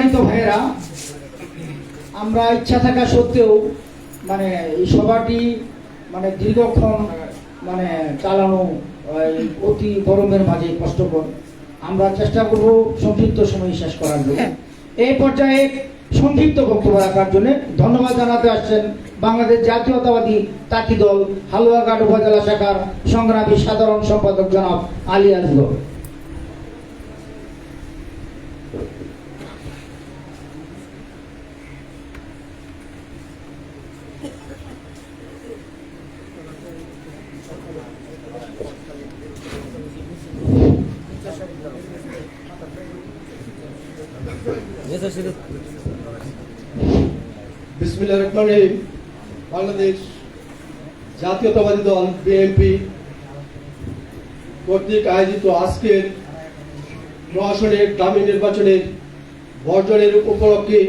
সম্মানিত ভাইয়েরা আমরা ইচ্ছা থাকা সত্ত্বেও মানে এই সভাটি মানে দীর্ঘক্ষণ মানে চালানো অতি গরমের মাঝে কষ্টকর। আমরা চেষ্টা করব সংক্ষিপ্ত সময় শেষ করার জন্য। এই পর্যায়ে সংক্ষিপ্ত বক্তব্য রাখার জন্য ধন্যবাদ জানাতে আসছেন বাংলাদেশ জাতীয়তাবাদী তাঁতি দল হালুয়াঘাট উপজেলা শাখার সংগ্রামী সাধারণ সম্পাদক জনাব আলী আসগর বাংলাদেশ জাতীয়তাবাদী দল বিএনপি কর্তৃক আয়োজিত আজকের প্রশাসনের গ্রামীণ নির্বাচনের বর্জনের উপলক্ষে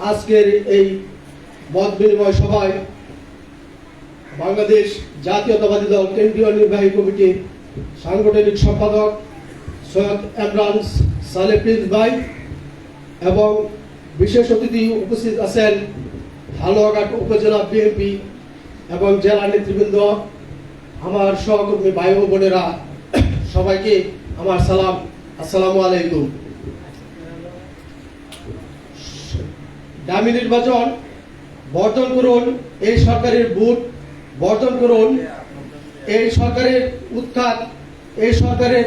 আজকের এই মত বিনিময় সভায় বাংলাদেশ জাতীয়তাবাদী দল কেন্দ্রীয় নির্বাহী কমিটির সাংগঠনিক সম্পাদক সৈয়দ ইমরান সালেপ্রিজ ভাই এবং বিশেষ অতিথি উপস্থিত আছেন হালুয়াঘাট উপজেলা বিএনপি এবং জেলা নেতৃবৃন্দ, আমার সহকর্মী ভাই ও বোনেরা, সবাইকে আমার সালাম। আসসালামু আলাইকুম। দামি নির্বাচন বর্জন করুন, এই সরকারের ভোট বর্জন করুন, এই সরকারের উৎখাত, এই সরকারের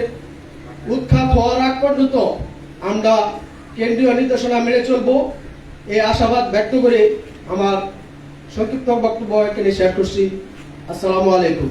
উৎখাত হওয়ার আগ পর্যন্ত আমরা কেন্দ্রীয় নির্দেশনা মেনে চলব। এই আশাবাদ ব্যক্ত করে আমার সংক্ষিপ্ত বক্তব্য এখানে শেয়ার করছি। আসসালামু আলাইকুম।